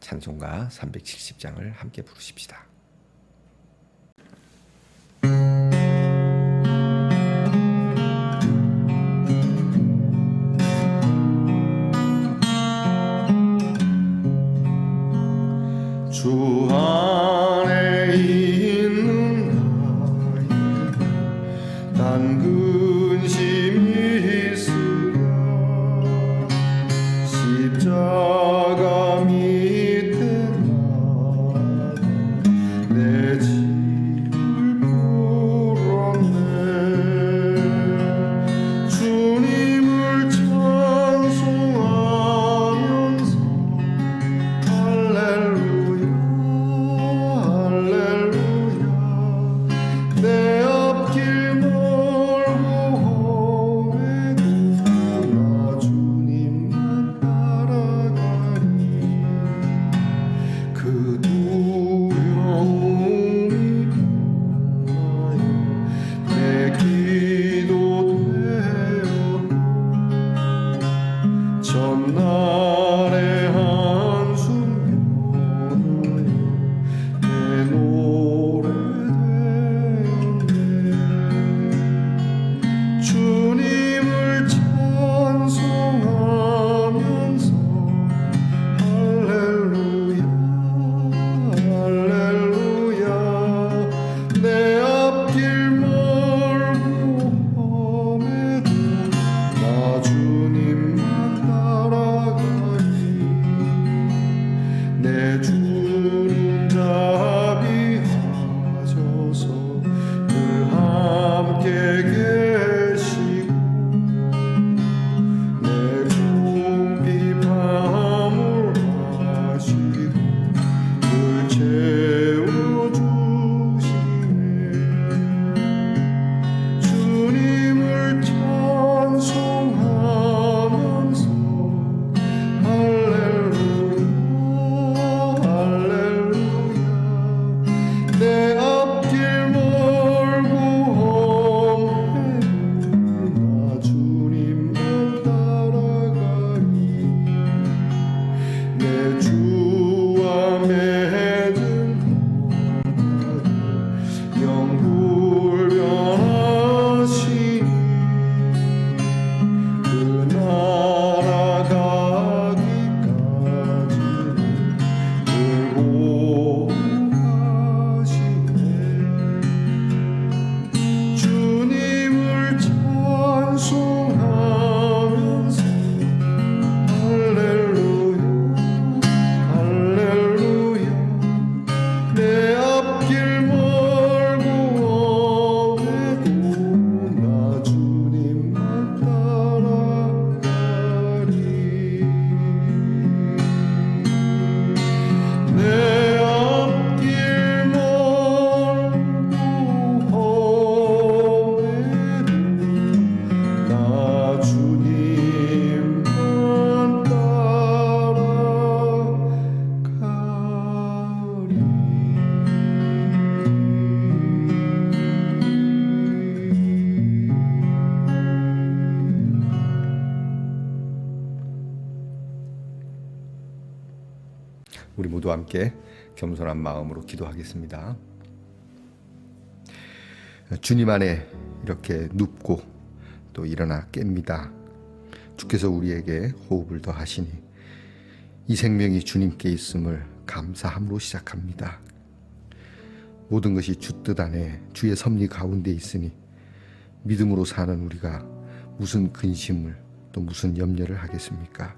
찬송가 370장을 함께 부르십시다. 함께 겸손한 마음으로 기도하겠습니다. 주님 안에 이렇게 눕고 또 일어나 깹니다. 주께서 우리에게 호흡을 더하시니 이 생명이 주님께 있음을 감사함으로 시작합니다. 모든 것이 주 뜻 안에 주의 섭리 가운데 있으니 믿음으로 사는 우리가 무슨 근심을 또 무슨 염려를 하겠습니까?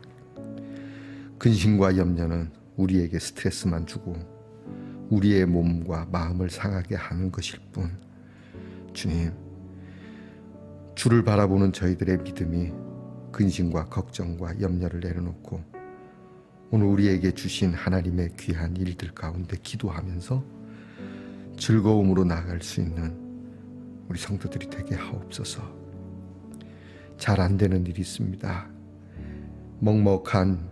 근심과 염려는 우리에게 스트레스만 주고 우리의 몸과 마음을 상하게 하는 것일 뿐 주님 주를 바라보는 저희들의 믿음이 근심과 걱정과 염려를 내려놓고 오늘 우리에게 주신 하나님의 귀한 일들 가운데 기도하면서 즐거움으로 나아갈 수 있는 우리 성도들이 되게 하옵소서. 잘 안 되는 일이 있습니다. 먹먹한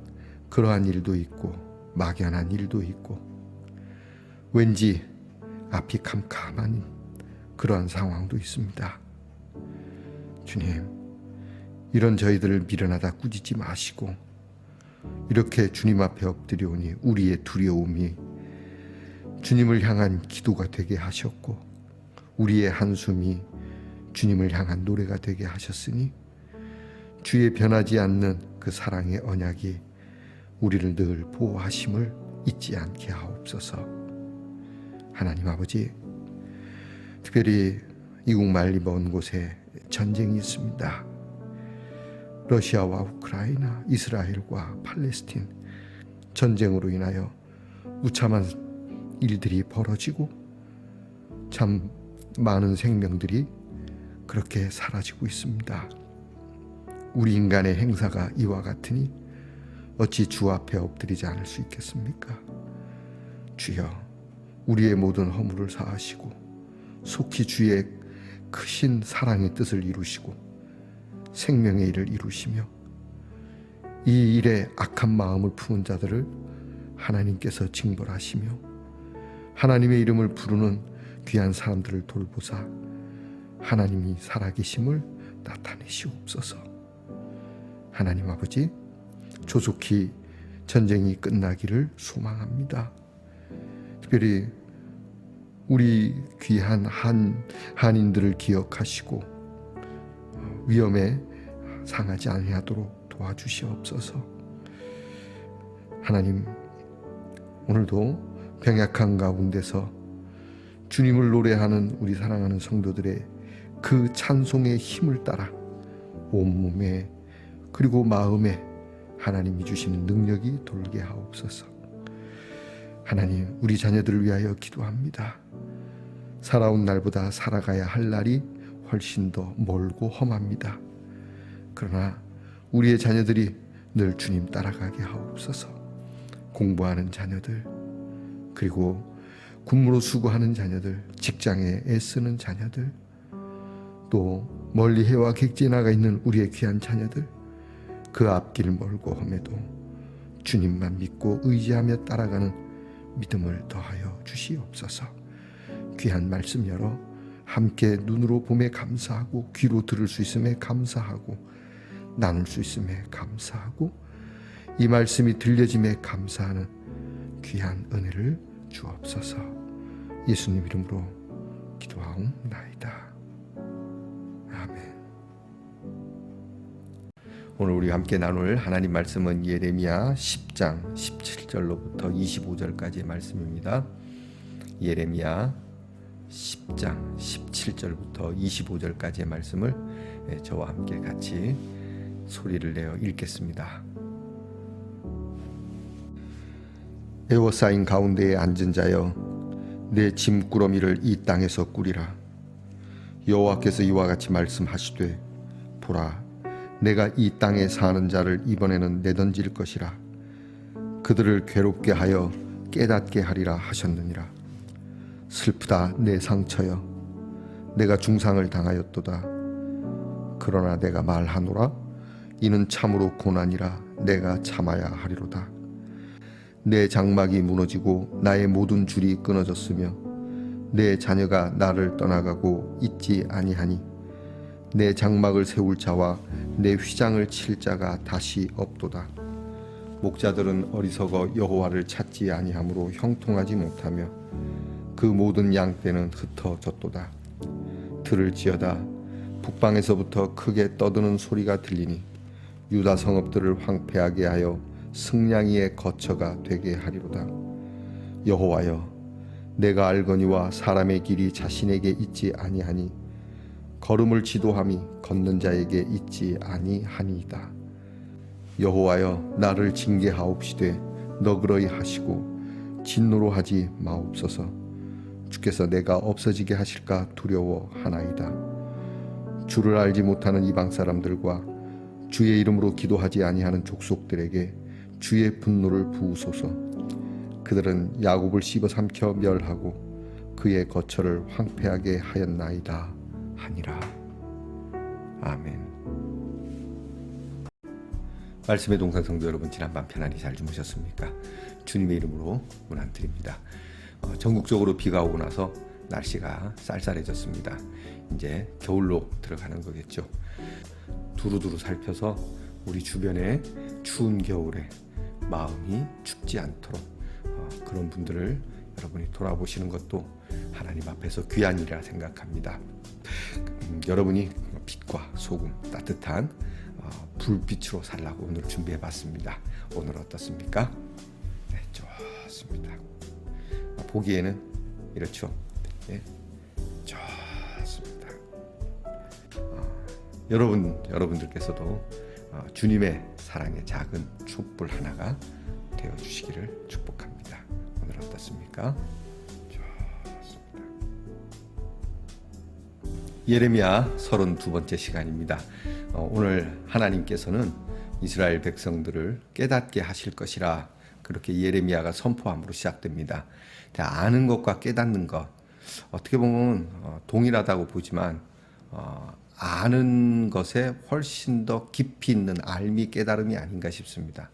그러한 일도 있고 막연한 일도 있고 왠지 앞이 캄캄한 그러한 상황도 있습니다. 주님, 이런 저희들을 미련하다 꾸짖지 마시고 이렇게 주님 앞에 엎드려오니 우리의 두려움이 주님을 향한 기도가 되게 하셨고 우리의 한숨이 주님을 향한 노래가 되게 하셨으니 주의 변하지 않는 그 사랑의 언약이 우리를 늘 보호하심을 잊지 않게 하옵소서. 하나님 아버지, 특별히 이국 말리 먼 곳에 전쟁이 있습니다. 러시아와 우크라이나, 이스라엘과 팔레스틴 전쟁으로 인하여 무참한 일들이 벌어지고 참 많은 생명들이 그렇게 사라지고 있습니다. 우리 인간의 행사가 이와 같으니 어찌 주 앞에 엎드리지 않을 수 있겠습니까? 주여, 우리의 모든 허물을 사하시고 속히 주의 크신 사랑의 뜻을 이루시고 생명의 일을 이루시며 이 일에 악한 마음을 품은 자들을 하나님께서 징벌하시며 하나님의 이름을 부르는 귀한 사람들을 돌보사 하나님이 살아계심을 나타내시옵소서. 하나님 아버지, 조속히 전쟁이 끝나기를 소망합니다. 특별히 우리 귀한 한 한인들을 기억하시고 위험에 상하지 아니하도록 도와주시옵소서. 하나님 오늘도 병약한 가운데서 주님을 노래하는 우리 사랑하는 성도들의 그 찬송의 힘을 따라 온몸에 그리고 마음에 하나님이 주시는 능력이 돌게 하옵소서. 하나님, 우리 자녀들을 위하여 기도합니다. 살아온 날보다 살아가야 할 날이 훨씬 더 멀고 험합니다. 그러나 우리의 자녀들이 늘 주님 따라가게 하옵소서. 공부하는 자녀들, 그리고 군무로 수고하는 자녀들, 직장에 애쓰는 자녀들, 또 멀리 해와 객지에 나가 있는 우리의 귀한 자녀들, 그 앞길 멀고 험해도 주님만 믿고 의지하며 따라가는 믿음을 더하여 주시옵소서. 귀한 말씀 열어 함께 눈으로 봄에 감사하고 귀로 들을 수 있음에 감사하고 나눌 수 있음에 감사하고 이 말씀이 들려짐에 감사하는 귀한 은혜를 주옵소서. 예수님 이름으로 기도하옵나이다. 아멘. 오늘 우리 함께 나눌 하나님 말씀은 예레미야 10장 17절로부터 25절까지의 말씀입니다. 예레미야 10장 17절부터 25절까지의 말씀을 예, 저와 함께 같이 소리를 내어 읽겠습니다. 에워싸인 가운데에 앉은 자여 내 짐꾸러미를 이 땅에서 꾸리라 여호와께서 이와 같이 말씀하시되 보라 내가 이 땅에 사는 자를 이번에는 내던질 것이라. 그들을 괴롭게 하여 깨닫게 하리라 하셨느니라. 슬프다 내 상처여. 내가 중상을 당하였도다. 그러나 내가 말하노라. 이는 참으로 고난이라 내가 참아야 하리로다. 내 장막이 무너지고 나의 모든 줄이 끊어졌으며 내 자녀가 나를 떠나가고 있지 아니하니 내 장막을 세울 자와 내 휘장을 칠 자가 다시 없도다. 목자들은 어리석어 여호와를 찾지 아니하므로 형통하지 못하며 그 모든 양떼는 흩어졌도다. 들을 지어다 북방에서부터 크게 떠드는 소리가 들리니 유다 성읍들을 황폐하게 하여 승냥이의 거처가 되게 하리로다. 여호와여 내가 알거니와 사람의 길이 자신에게 있지 아니하니 걸음을 지도함이 걷는 자에게 있지 아니하니이다. 여호와여 나를 징계하옵시되 너그러이 하시고 진노로 하지 마옵소서. 주께서 내가 없어지게 하실까 두려워하나이다. 주를 알지 못하는 이방 사람들과 주의 이름으로 기도하지 아니하는 족속들에게 주의 분노를 부으소서. 그들은 야곱을 씹어 삼켜 멸하고 그의 거처를 황폐하게 하였나이다 하니라 아멘 말씀의 동산 성도 여러분 지난밤 편안히 잘 주무셨습니까? 주님의 이름으로 문안드립니다. 어, 전국적으로 비가 오고 나서 날씨가 쌀쌀해졌습니다. 이제 겨울로 들어가는 거겠죠. 두루두루 살펴서 우리 주변의 추운 겨울에 마음이 춥지 않도록 어, 그런 분들을 여러분이 돌아보시는 것도 하나님 앞에서 귀한 일이라 생각합니다. 음, 여러분이 빛과 소금 따뜻한 어, 불빛으로 살라고 오늘 준비해 봤습니다. 오늘 어떻습니까? 네, 좋습니다. 어, 보기에는 이렇죠. 예, 좋습니다. 어, 여러분 여러분들께서도 어, 주님의 사랑의 작은 촛불 하나가 되어 주시기를 축복합니다. 오늘 어떻습니까? 예레미야 32번째 시간입니다. 어, 오늘 하나님께서는 이스라엘 백성들을 깨닫게 하실 것이라 그렇게 예레미야가 선포함으로 시작됩니다. 아는 것과 깨닫는 것 어떻게 보면 어, 동일하다고 보지만 어, 아는 것에 훨씬 더 깊이 있는 알미 깨달음이 아닌가 싶습니다.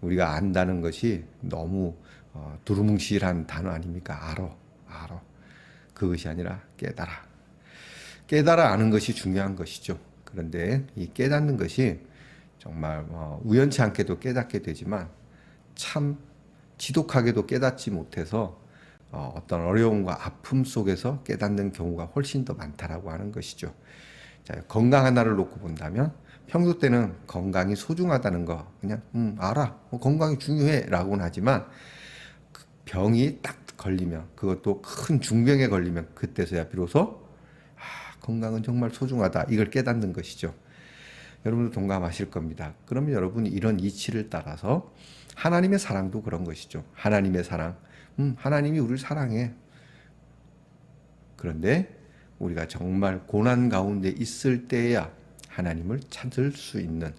우리가 안다는 것이 너무 어, 두루뭉실한 단어 아닙니까? 알어, 알어. 그것이 아니라 깨달아. 깨달아 아는 것이 중요한 것이죠. 그런데 이 깨닫는 것이 정말 어, 우연치 않게도 깨닫게 되지만 참 지독하게도 깨닫지 못해서 어, 어떤 어려움과 아픔 속에서 깨닫는 경우가 훨씬 더 많다라고 하는 것이죠. 자, 건강 하나를 놓고 본다면 평소 때는 건강이 소중하다는 거 그냥 음, 알아 어, 건강이 중요해라고는 하지만 그 병이 딱 걸리면 그것도 큰 중병에 걸리면 그때서야 비로소 아, 건강은 정말 소중하다 이걸 깨닫는 것이죠. 여러분도 동감하실 겁니다. 그러면 여러분이 이런 이치를 따라서 하나님의 사랑도 그런 것이죠. 하나님의 사랑. 음, 하나님이 우리를 사랑해. 그런데 우리가 정말 고난 가운데 있을 때야 하나님을 찾을 수 있는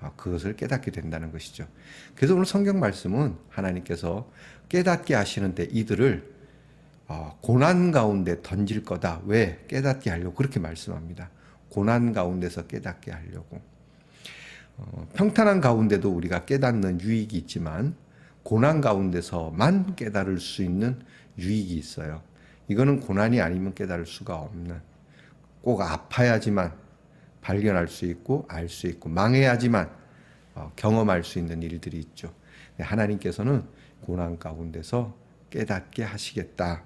아, 그것을 깨닫게 된다는 것이죠. 그래서 오늘 성경 말씀은 하나님께서 깨닫게 하시는데 이들을 어, 고난 가운데 던질 거다. 왜? 깨닫게 하려고 그렇게 말씀합니다. 고난 가운데서 깨닫게 하려고. 어, 평탄한 가운데도 우리가 깨닫는 유익이 있지만 고난 가운데서만 깨달을 수 있는 유익이 있어요. 이거는 고난이 아니면 깨달을 수가 없는 꼭 아파야지만 발견할 수 있고 알 수 있고 망해야지만 어, 경험할 수 있는 일들이 있죠. 하나님께서는 고난 가운데서 깨닫게 하시겠다.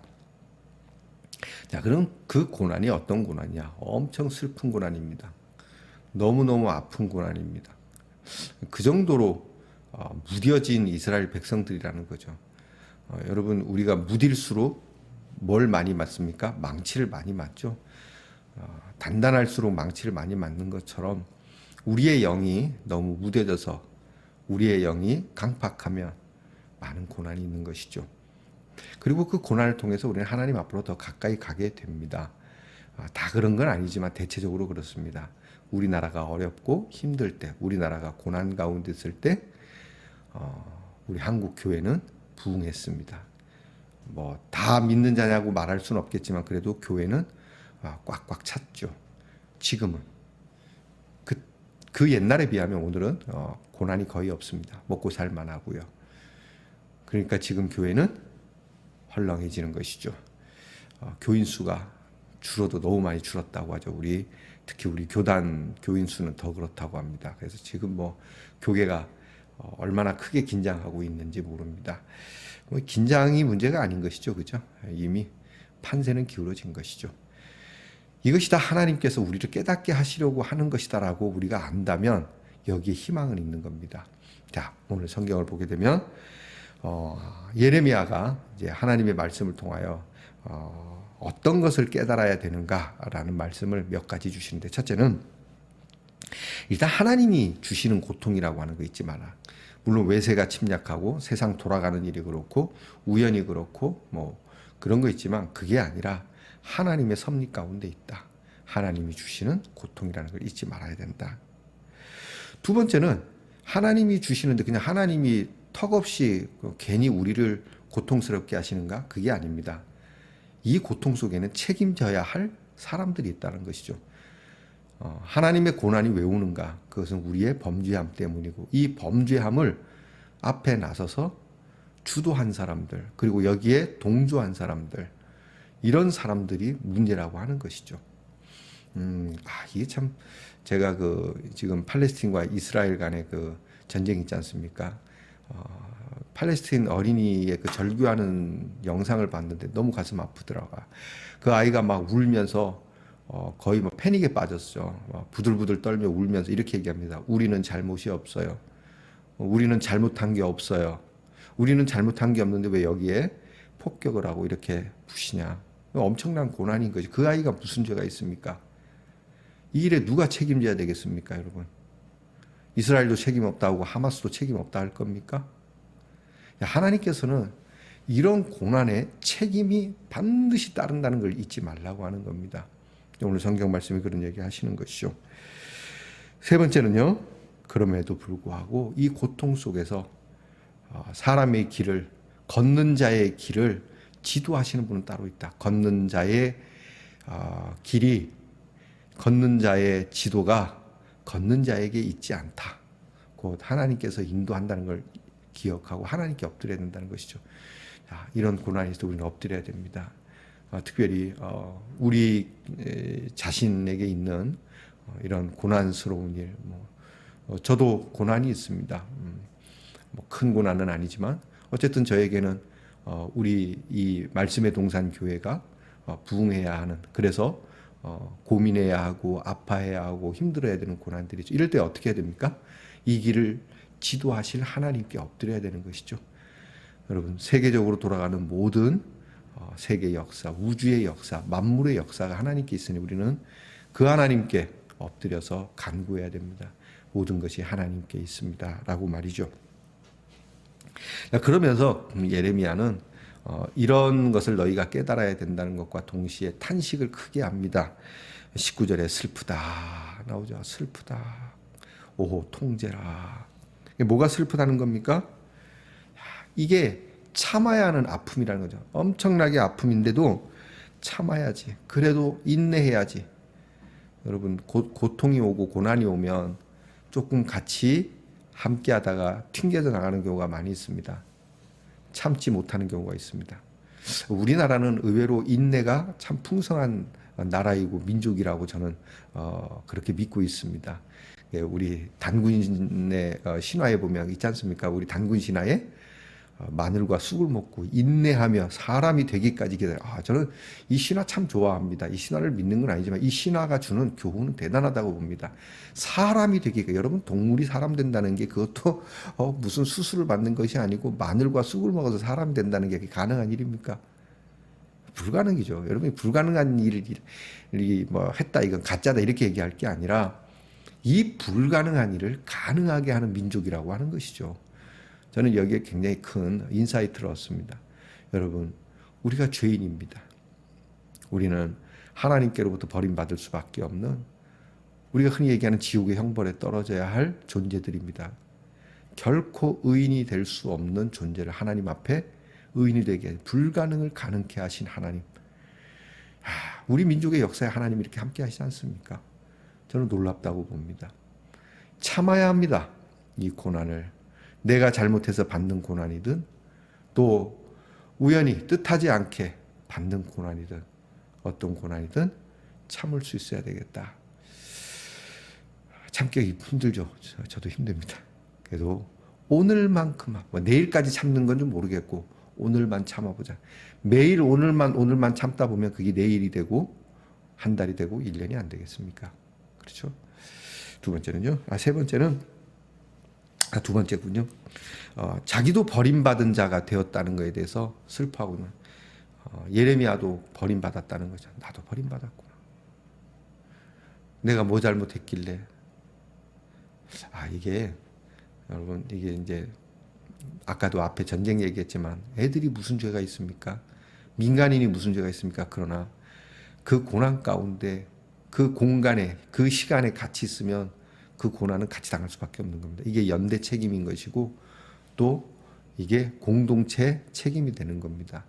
자, 그럼 그 고난이 어떤 고난이냐? 엄청 슬픈 고난입니다. 너무너무 아픈 고난입니다. 그 정도로 어, 무뎌진 이스라엘 백성들이라는 거죠. 어, 여러분, 우리가 무딜수록 뭘 많이 맞습니까? 망치를 많이 맞죠. 어, 단단할수록 망치를 많이 맞는 것처럼 우리의 영이 너무 무뎌져서 우리의 영이 강팍하면 많은 고난이 있는 것이죠. 그리고 그 고난을 통해서 우리는 하나님 앞으로 더 가까이 가게 됩니다. 아, 다 그런 건 아니지만 대체적으로 그렇습니다. 우리나라가 어렵고 힘들 때, 우리나라가 고난 가운데 있을 때, 어, 우리 한국 교회는 부흥했습니다. 뭐 다 믿는 자냐고 말할 수는 없겠지만 그래도 교회는 아, 꽉꽉 찼죠. 지금은 그, 그 옛날에 비하면 오늘은 어, 고난이 거의 없습니다. 먹고 살만하고요. 그러니까 지금 교회는 헐렁해지는 것이죠. 어, 교인 수가 줄어도 너무 많이 줄었다고 하죠. 우리 특히 우리 교단 교인 수는 더 그렇다고 합니다. 그래서 지금 뭐 교계가 어, 얼마나 크게 긴장하고 있는지 모릅니다. 뭐 긴장이 문제가 아닌 것이죠, 그죠? 이미 판세는 기울어진 것이죠. 이것이 다 하나님께서 우리를 깨닫게 하시려고 하는 것이다라고 우리가 안다면 여기에 희망은 있는 겁니다. 자, 오늘 성경을 보게 되면 어, 예레미야가 이제 하나님의 말씀을 통하여 어, 어떤 것을 깨달아야 되는가라는 말씀을 몇 가지 주시는데 첫째는 일단 하나님이 주시는 고통이라고 하는 거 잊지 마라. 물론 외세가 침략하고 세상 돌아가는 일이 그렇고 우연이 그렇고 뭐 그런 거 있지만 그게 아니라 하나님의 섭리 가운데 있다. 하나님이 주시는 고통이라는 걸 잊지 말아야 된다. 두 번째는 하나님이 주시는데 그냥 하나님이 턱없이 그 괜히 우리를 고통스럽게 하시는가? 그게 아닙니다. 이 고통 속에는 책임져야 할 사람들이 있다는 것이죠. 어, 하나님의 고난이 왜 오는가? 그것은 우리의 범죄함 때문이고 이 범죄함을 앞에 나서서 주도한 사람들 그리고 여기에 동조한 사람들 이런 사람들이 문제라고 하는 것이죠. 음, 아 이게 참 제가 그 지금 팔레스틴과 이스라엘 간의 그 전쟁 있지 않습니까? 어, 팔레스틴 어린이의 그 절규하는 영상을 봤는데 너무 가슴 아프더라고. 그 아이가 막 울면서 어, 거의 뭐 패닉에 빠졌죠. 막 부들부들 떨며 울면서 이렇게 얘기합니다. 우리는 잘못이 없어요. 어, 우리는 잘못한 게 없어요. 우리는 잘못한 게 없는데 왜 여기에 폭격을 하고 이렇게 부시냐. 엄청난 고난인 거지. 그 아이가 무슨 죄가 있습니까? 이 일에 누가 책임져야 되겠습니까, 여러분? 이스라엘도 책임 없다고 하마스도 책임 없다 할 겁니까? 야, 하나님께서는 이런 고난에 책임이 반드시 따른다는 걸 잊지 말라고 하는 겁니다. 오늘 성경 말씀이 그런 얘기 하시는 것이죠. 세 번째는요, 그럼에도 불구하고 이 고통 속에서 어, 사람의 길을, 걷는 자의 길을 지도하시는 분은 따로 있다. 걷는 자의 어, 길이, 걷는 자의 지도가 걷는 자에게 있지 않다. 곧 하나님께서 인도한다는 걸 기억하고 하나님께 엎드려야 된다는 것이죠. 자, 이런 고난에서 우리는 엎드려야 됩니다. 어, 특별히 어, 우리 에, 자신에게 있는 어, 이런 고난스러운 일, 뭐, 어, 저도 고난이 있습니다. 음, 뭐 큰 고난은 아니지만 어쨌든 저에게는 어, 우리 이 말씀의 동산 교회가 어, 부흥해야 하는 그래서 어, 고민해야 하고 아파해야 하고 힘들어야 되는 고난들이죠. 이럴 때 어떻게 해야 됩니까? 이 길을 지도하실 하나님께 엎드려야 되는 것이죠. 여러분 세계적으로 돌아가는 모든 어, 세계 역사, 우주의 역사, 만물의 역사가 하나님께 있으니 우리는 그 하나님께 엎드려서 간구해야 됩니다. 모든 것이 하나님께 있습니다라고 말이죠. 그러면서 예레미야는 어, 이런 것을 너희가 깨달아야 된다는 것과 동시에 탄식을 크게 합니다. 19절에 슬프다 나오죠. 슬프다. 오호 통제라. 뭐가 슬프다는 겁니까? 이게 참아야 하는 아픔이라는 거죠. 엄청나게 아픔인데도 참아야지. 그래도 인내해야지. 여러분 고, 고통이 오고 고난이 오면 조금 같이 함께 하다가 튕겨져 나가는 경우가 많이 있습니다. 참지 못하는 경우가 있습니다. 우리나라는 의외로 인내가 참 풍성한 나라이고 민족이라고 저는 어, 그렇게 믿고 있습니다. 예, 우리 단군의 어, 신화에 보면 있지 않습니까? 우리 단군 신화에 어, 마늘과 쑥을 먹고 인내하며 사람이 되기까지 기다려. 아, 저는 이 신화 참 좋아합니다. 이 신화를 믿는 건 아니지만 이 신화가 주는 교훈은 대단하다고 봅니다. 사람이 되기가 여러분 동물이 사람 된다는 게 그것도 어, 무슨 수술을 받는 것이 아니고 마늘과 쑥을 먹어서 사람이 된다는 게 가능한 일입니까? 불가능이죠. 여러분이 불가능한 일을 뭐 했다 이건 가짜다 이렇게 얘기할 게 아니라 이 불가능한 일을 가능하게 하는 민족이라고 하는 것이죠. 저는 여기에 굉장히 큰 인사이트를 얻습니다. 여러분, 우리가 죄인입니다. 우리는 하나님께로부터 버림받을 수밖에 없는 우리가 흔히 얘기하는 지옥의 형벌에 떨어져야 할 존재들입니다. 결코 의인이 될 수 없는 존재를 하나님 앞에 의인이 되게 불가능을 가능케 하신 하나님. 아, 우리 민족의 역사에 하나님 이렇게 함께 하시지 않습니까? 저는 놀랍다고 봅니다. 참아야 합니다. 이 고난을. 내가 잘못해서 받는 고난이든 또 우연히 뜻하지 않게 받는 고난이든 어떤 고난이든 참을 수 있어야 되겠다. 참기 힘들죠. 저도 힘듭니다. 그래도 오늘만큼 뭐 내일까지 참는 건 좀 모르겠고 오늘만 참아보자. 매일 오늘만 오늘만 참다 보면 그게 내일이 되고 한 달이 되고 1년이 안 되겠습니까? 그렇죠? 두 번째는요. 아, 세 번째는 아, 두 번째군요. 어, 자기도 버림받은 자가 되었다는 것에 대해서 슬퍼하고는 어, 예레미야도 버림받았다는 거죠. 나도 버림받았구나. 내가 뭐 잘못했길래 아 이게 여러분 이게 이제 아까도 앞에 전쟁 얘기했지만 애들이 무슨 죄가 있습니까? 민간인이 무슨 죄가 있습니까? 그러나 그 고난 가운데 그 공간에 그 시간에 같이 있으면 그 고난은 같이 당할 수밖에 없는 겁니다. 이게 연대 책임인 것이고 또 이게 공동체 책임이 되는 겁니다.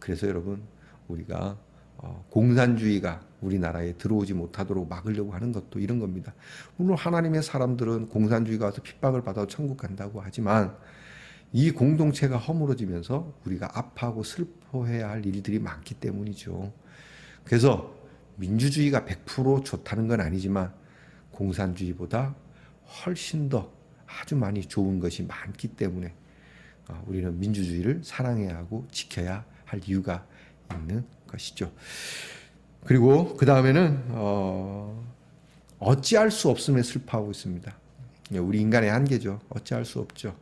그래서 여러분 우리가 어, 공산주의가 우리나라에 들어오지 못하도록 막으려고 하는 것도 이런 겁니다. 물론 하나님의 사람들은 공산주의가 와서 핍박을 받아 천국 간다고 하지만 이 공동체가 허물어지면서 우리가 아파하고 슬퍼해야 할 일들이 많기 때문이죠. 그래서 민주주의가 100% 좋다는 건 아니지만 공산주의보다 훨씬 더 아주 많이 좋은 것이 많기 때문에 어, 우리는 민주주의를 사랑해야 하고 지켜야 할 이유가 있는 것이죠. 그리고 그 다음에는 어, 어찌할 수 없음에 슬퍼하고 있습니다. 예, 우리 인간의 한계죠. 어찌할 수 없죠.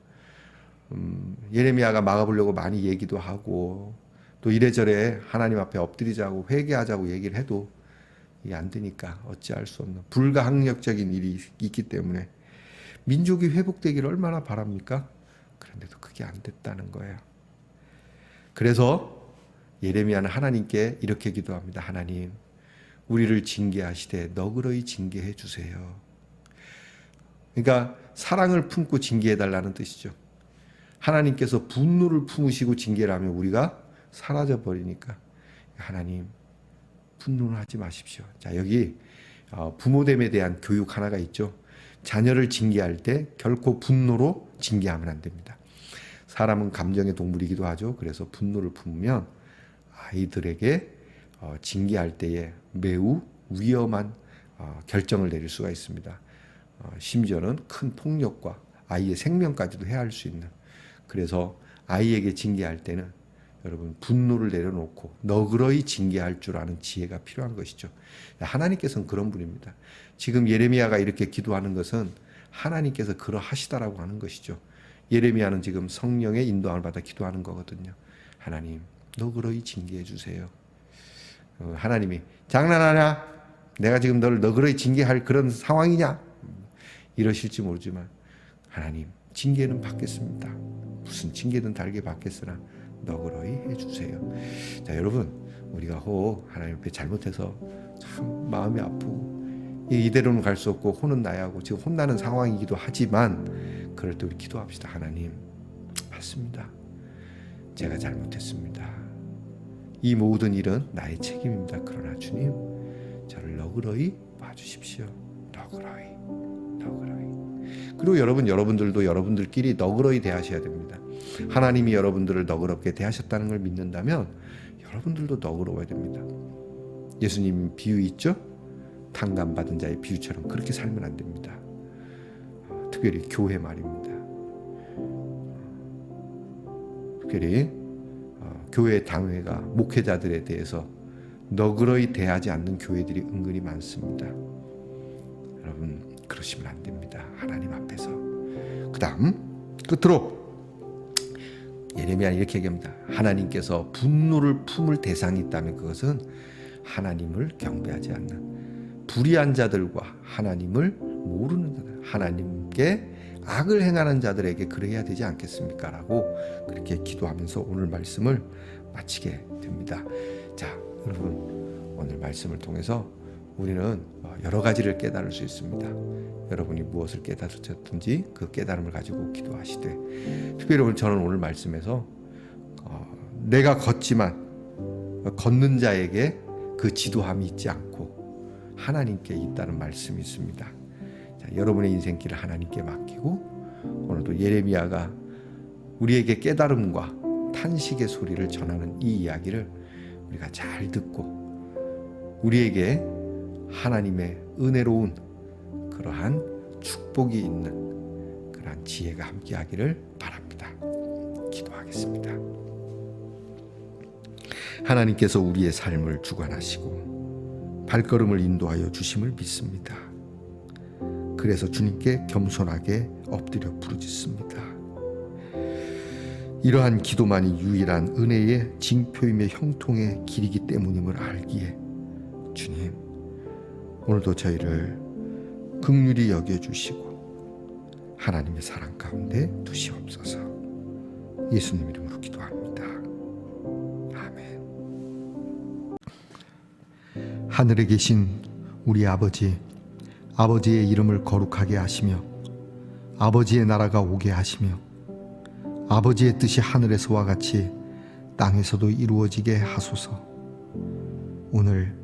음, 예레미야가 막아보려고 많이 얘기도 하고 또 이래저래 하나님 앞에 엎드리자고 회개하자고 얘기를 해도 이게 안 되니까 어찌할 수 없는 불가항력적인 일이 있기 때문에 민족이 회복되기를 얼마나 바랍니까? 그런데도 그게 안 됐다는 거예요. 그래서 예레미야는 하나님께 이렇게 기도합니다. 하나님, 우리를 징계하시되 너그러이 징계해 주세요. 그러니까 사랑을 품고 징계해 달라는 뜻이죠. 하나님께서 분노를 품으시고 징계를 하면 우리가 사라져 버리니까 하나님 분노는 하지 마십시오. 자 여기 어, 부모됨에 대한 교육 하나가 있죠. 자녀를 징계할 때 결코 분노로 징계하면 안 됩니다. 사람은 감정의 동물이기도 하죠. 그래서 분노를 품으면 아이들에게 어, 징계할 때에 매우 위험한 어, 결정을 내릴 수가 있습니다. 어, 심지어는 큰 폭력과 아이의 생명까지도 해할 수 있는. 그래서 아이에게 징계할 때는 여러분 분노를 내려놓고 너그러이 징계할 줄 아는 지혜가 필요한 것이죠. 하나님께서는 그런 분입니다. 지금 예레미야가 이렇게 기도하는 것은 하나님께서 그러하시다라고 하는 것이죠. 예레미야는 지금 성령의 인도함을 받아 기도하는 거거든요. 하나님 너그러이 징계해 주세요. 어, 하나님이 장난하냐? 내가 지금 너를 너그러이 징계할 그런 상황이냐? 이러실지 모르지만 하나님 징계는 받겠습니다. 무슨 징계든 달게 받겠으나 너그러이 해주세요. 자 여러분 우리가 혹 하나님 앞에 잘못해서 참 마음이 아프고 이- 이대로는 갈 수 없고 혼은 나야 하고 지금 혼나는 상황이기도 하지만 그럴 때 우리 기도합시다. 하나님 맞습니다. 제가 잘못했습니다. 이 모든 일은 나의 책임입니다. 그러나 주님 저를 너그러이 봐주십시오. 너그러이 너그러이 그리고 여러분 여러분들도 여러분들끼리 너그러이 대하셔야 됩니다. 하나님이 여러분들을 너그럽게 대하셨다는 걸 믿는다면 여러분들도 너그러워야 됩니다. 예수님 비유 있죠? 탕감 받은 자의 비유처럼 그렇게 살면 안 됩니다. 어, 특별히 교회 말입니다. 특별히 어, 교회 당회가 목회자들에 대해서 너그러이 대하지 않는 교회들이 은근히 많습니다. 여러분 그러시면 안 됩니다. 하나님 앞에서. 그다음 끝으로 예레미야는 이렇게 얘기합니다. 하나님께서 분노를 품을 대상이 있다면 그것은 하나님을 경배하지 않는 불의한 자들과 하나님을 모르는 자들, 하나님께 악을 행하는 자들에게 그래야 되지 않겠습니까? 라고 그렇게 기도하면서 오늘 말씀을 마치게 됩니다. 자, 여러분 오늘 말씀을 통해서 우리는 여러 가지를 깨달을 수 있습니다. 여러분이 무엇을 깨달으셨든지 그 깨달음을 가지고 기도하시되 특별히 저는 오늘 말씀에서 어, 내가 걷지만 걷는 자에게 그 지도함이 있지 않고 하나님께 있다는 말씀이 있습니다. 자, 여러분의 인생길을 하나님께 맡기고 오늘도 예레미야가 우리에게 깨달음과 탄식의 소리를 전하는 이 이야기를 우리가 잘 듣고 우리에게 하나님의 은혜로운 그러한 축복이 있는 그러한 지혜가 함께하기를 바랍니다. 기도하겠습니다. 하나님께서 우리의 삶을 주관하시고 발걸음을 인도하여 주심을 믿습니다. 그래서 주님께 겸손하게 엎드려 부르짖습니다. 이러한 기도만이 유일한 은혜의 징표임의 형통의 길이기 때문임을 알기에 주님 오늘도 저희를 극률이 여겨 주시고 하나님의 사랑 가운데 두시옵소서. 예수님 이름으로 기도합니다. 아멘. 하늘에 계신 우리 아버지, 아버지의 이름을 거룩하게 하시며, 아버지의 나라가 오게 하시며, 아버지의 뜻이 하늘에서와 같이 땅에서도 이루어지게 하소서. 오늘